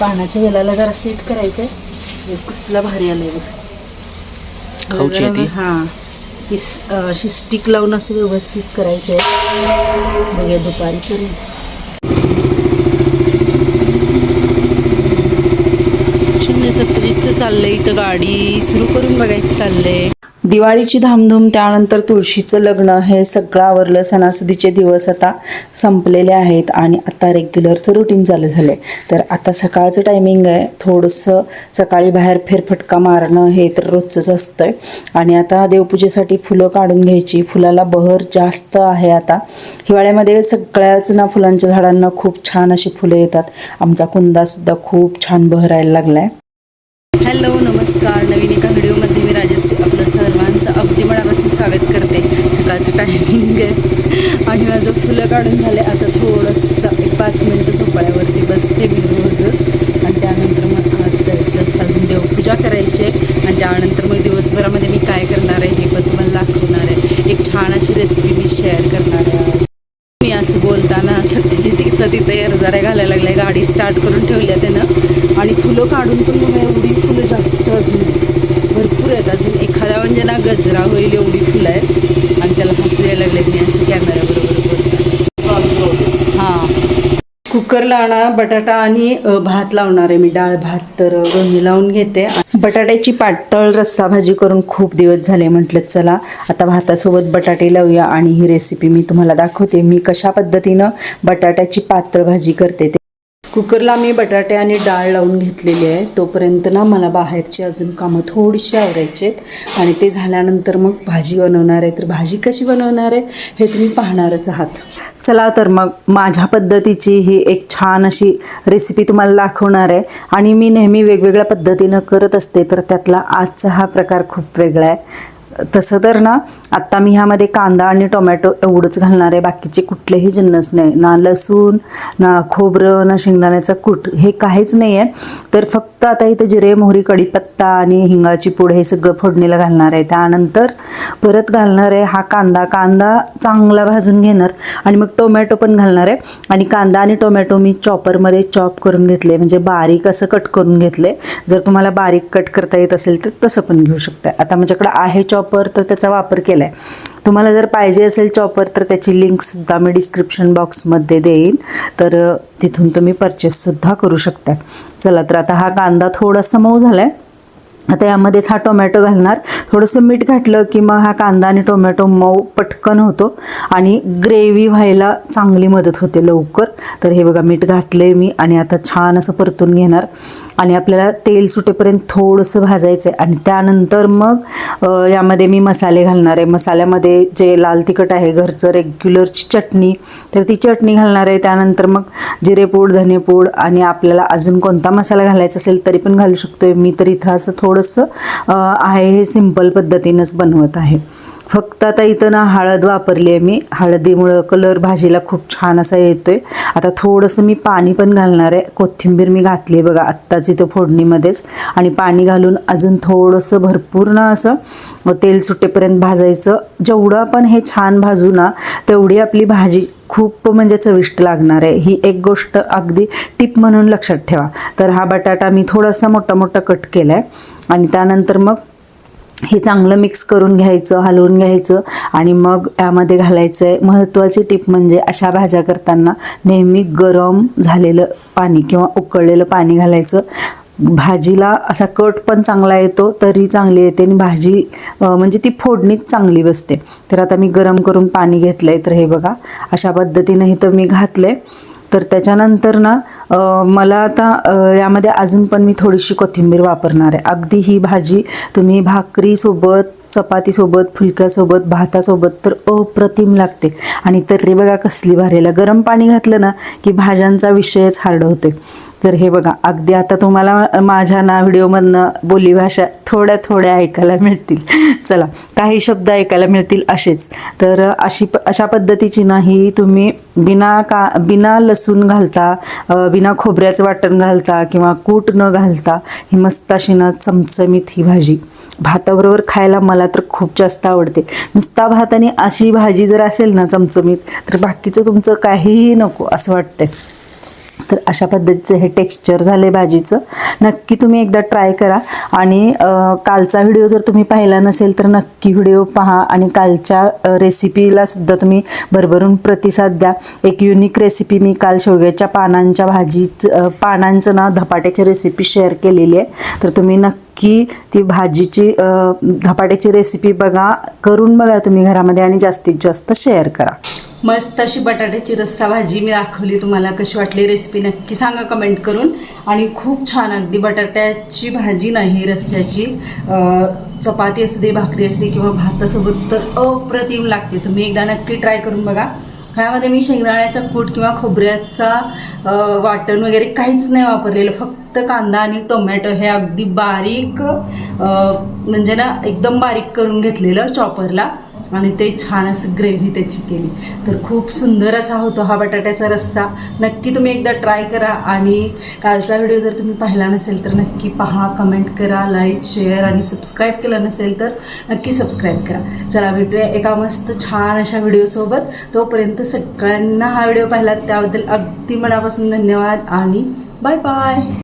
पानाच्या वेलाला जरा सेट करायचंय. हे कसला भारी आलंय बघ. आहे? हा. ती अशी स्टिक लावून असं व्यवस्थित करायचंय. बघूया दुपारी करून शून्य सत्तरीचं चाललंय इथं गाडी. सुरू करून बघायचं चाललंय. दिवाळीची धामधूम त्यानंतर तुळशीचं लग्न हे सगळं आवरलं. सणासुदीचे दिवस आता संपलेले आहेत आणि आता रेग्युलरचं रुटीन चालू झालं आहे तर आता सकाळचं टायमिंग आहे. थोडंसं सकाळी बाहेर फेरफटका मारणं हे तर रोजचंच असतं आहे आणि आता देवपूजेसाठी फुलं काढून घ्यायची. फुलाला बहर जास्त आहे आता. हिवाळ्यामध्ये सगळ्याच ना फुलांच्या झाडांना खूप छान अशी फुलं येतात. आमचा कुंदासुद्धा खूप छान बहरायला लागला आहे हॅलो नमस्कार. नवीन एका व्हिडिओमध्ये मी राजश्री आपलं सर्वांचं अगदी मनापासून स्वागत करते. सकाळचं टायमिंग आहे. आणि माझं फुलं काढून झाले. आता थोडंसं एक पाच मिनटं झोपाळ्यावरती बसते मी रोजच. आणि त्यानंतर मग आज जायचं. अजून देवपूजा करायची आहे. आणि त्यानंतर मग दिवसभरामध्ये मी काय करणार आहे हे पण तुम्हाला दाखवणार आहे. एक छान अशी रेसिपी मी शेअर करणार आहे मी असं बोलताना सत्यजित तिथं तिथं एरजाऱ्या घालायला लागल्या. गाडी स्टार्ट करून ठेवली आहे त्यानं. आणि फुलं काढून पण मग एवढी फुलं जास्त अजून आहेत. भरपूर आहेत अजून एखादा म्हणजे ना गजरा होईल एवढी फुलं आहे आणि त्याला हसू यायला लागले मी असं कॅमेऱ्याबरोबर बोलताना हां. कुकरला ना बटाटा आणि भात लावणार आहे मी. डाळ भात तर अ, दोन्ही लावून घेते. बटाट्याची पातळ रस्सा भाजी करून खूप दिवस झाले. म्हटलं चला आता भातासोबत बटाटे लावूया आणि ही रेसिपी मी तुम्हाला दाखवते. मी कशा पद्धतीनं बटाट्याची पातळ भाजी करते ते कुकरला मी बटाटे आणि डाळ लावून घेतलेली आहे. तोपर्यंत ना मला बाहेरची अजून कामं थोडीशी आवरायची आहेत. आणि ते झाल्यानंतर मग भाजी बनवणार आहे. तर भाजी कशी बनवणार आहे हे तुम्ही पाहणारच आहात. चला तर मग माझ्या पद्धतीची ही एक छान अशी रेसिपी तुम्हाला दाखवणार आहे. आणि मी नेहमी वेगवेगळ्या पद्धतीनं करत असते तर त्यातला आजचा हा प्रकार खूप वेगळा आहे. तसं तर ना आत्ता मी ह्यामध्ये कांदा आणि टोमॅटो एवढंच घालणार आहे बाकीचे कुठलेही जिन्नस नाही. ना लसूण ना खोबरं ना शेंगदाण्याचा कूट हे काहीच नाही आहे तर फक्त आता इथं जिरे मोहरी कढीपत्ता आणि हिंगाची पूड हे सगळं फोडणीला घालणार आहे. त्यानंतर परत घालणार आहे हा कांदा. कांदा चांगला भाजून घेणार आणि मग टोमॅटो पण घालणार आहे. आणि कांदा आणि टोमॅटो मी चॉपरमध्ये चॉप करून घेतले म्हणजे बारीक असं कट करून घेतले. जर तुम्हाला बारीक कट करता येत असेल तर तसं पण घेऊ शकता आता माझ्याकडे आहे चॉप चॉपर तर त्याचा वापर केला आहे तुम्हाला जर पाहिजे असेल चॉपर तर त्याची लिंकसुद्धा मी डिस्क्रिप्शन बॉक्समध्ये देईन. तर तिथून तुम्ही परचेससुद्धा करू शकता चला तर आता हा कांदा थोडासा मऊ झाला आहे आता यामध्येच हा टोमॅटो घालणार. थोडंसं मीठ घातलं की मग हा कांदा आणि टोमॅटो मऊ पटकन होतो आणि ग्रेव्ही व्हायला चांगली मदत होते लवकर. तर हे बघा मीठ घातलं आहे मी आणि आता छान असं परतून घेणार. आणि आपल्याला तेल सुटेपर्यंत थोडंसं भाजायचं आहे आणि त्यानंतर मग यामध्ये मी मसाले घालणार आहे. मसाल्यामध्ये जे लाल तिखट आहे घरचं रेग्युलरची चटणी तर ती चटणी घालणार आहे. त्यानंतर मग जिरेपूड धनेपूड आणि आपल्याला अजून कोणता मसाला घालायचा असेल तरी पण घालू शकतो आहे मी तर इथं असं थोडं थोडंसं आहे हे सिंपल पद्धतीनंच बनवत आहे. फक्त आता इथं ना हळद वापरली आहे मी. हळदीमुळं कलर भाजीला खूप छान असा येतो आहे आता थोडंसं मी पाणी पण घालणार आहे. कोथिंबीर मी घातली आहे बघा आत्ताच इथं फोडणीमध्येच. आणि पाणी घालून अजून थोडंसं भरपूर ना असं तेल सुटेपर्यंत भाजायचं. जेवढं आपण हे छान भाजू ना तेवढी आपली भाजी खूप म्हणजे चविष्ट लागणार आहे. ही एक गोष्ट अगदी टिप म्हणून लक्षात ठेवा. तर हा बटाटा मी थोडासा मोठा मोठा कट केला आहे आणि त्यानंतर मग हे चांगलं मिक्स करून घ्यायचं हलवून घ्यायचं आणि मग यामध्ये घालायचं आहे महत्त्वाची टिप म्हणजे अशा भाज्या करताना नेहमी गरम झालेलं पाणी किंवा उकळलेलं पाणी घालायचं. भाजीला असा कट पण चांगला येतो तरी चांगली येते आणि भाजी म्हणजे ती फोडणीत चांगली बसते. तर आता मी गरम करून पाणी घेतलं आहे तर हे बघा अशा पद्धतीनं तर मी घातलं आहे तर त्याच्यानंतर ना मला आता यामध्ये अजून पण मी थोडीशी कोथिंबीर वापरणार आहे. अगदी ही भाजी तुम्ही भाकरीसोबत चपातीसोबत फुलक्यासोबत भातासोबत तर अप्रतिम लागते. आणि तर्री बघा कसली भारीला गरम पाणी घातलं ना की भाज्यांचा विषयच हार्ड होते तर हे बघा अगदी आता तुम्हाला माझ्या ना व्हिडिओमधनं बोलीभाषा थोड्या थोड्या ऐकायला मिळतील. चला काही शब्द ऐकायला मिळतील असेच. तर अशी प अशा पद्धतीची नाही तुम्ही बिना का बिना लसूण घालता बिना खोबऱ्याचं वाटण घालता किंवा कूट न घालता ही मस्त अशी ना चमचमीत ही भाजी. भाताबरोबर खायला मला तर खूप जास्त आवडते. नुसता भात आणि अशी भाजी जर असेल ना चमचमीत तर बाकीचं तुमचं काहीही नको असं वाटतंय. तर अशा पद्धतीचं हे टेक्स्चर झालं भाजीचं. नक्की तुम्ही एकदा ट्राय करा. आणि कालचा व्हिडिओ जर तुम्ही पाहिला नसेल तर नक्की व्हिडिओ पहा आणि कालच्या रेसिपीला सुद्धा तुम्ही भरभरून प्रतिसाद द्या. एक युनिक रेसिपी मी काल शेवग्याच्या पानांच्या भाजीच पानांचं ना धपाट्याची रेसिपी शेअर केलेली आहे. तर तुम्ही नक्की ती भाजीची धपाट्याची रेसिपी बघा करून बघा तुम्ही घरामध्ये आणि जास्तीत जास्त शेअर करा. मस्त अशी बटाट्याची रस्सा भाजी मी दाखवली. तुम्हाला कशी वाटली रेसिपी नक्की सांगा कमेंट करून. आणि खूप छान अगदी बटाट्याची भाजी नाही रस्स्याची. चपाती असू दे भाकरी असू दे किंवा भातासोबत तर अप्रतिम लागते. तुम्ही एकदा नक्की ट्राय करून बघा. ह्यामध्ये मी शेंगदाण्याचा कूट किंवा खोबऱ्याचा वाटण वगैरे काहीच नाही वापरलेलं. फक्त कांदा आणि टोमॅटो हे अगदी बारीक म्हणजे ना एकदम बारीक करून घेतलेलं चॉपरला आणि ते छान असं ग्रेव्ही त्याची केली. तर खूप सुंदर असा होतो हा बटाट्याचा रस्सा. नक्की तुम्ही एकदा ट्राय करा आणि कालचा व्हिडिओ जर तुम्ही पाहिला नसेल तर नक्की पहा कमेंट करा लाईक शेअर आणि सबस्क्राईब केलं नसेल तर नक्की सबस्क्राईब करा. चला भेटूया एका मस्त छान अशा व्हिडिओसोबत तोपर्यंत सगळ्यांना हा व्हिडिओ पाहिला त्याबद्दल अगदी मनापासून धन्यवाद आणि बाय बाय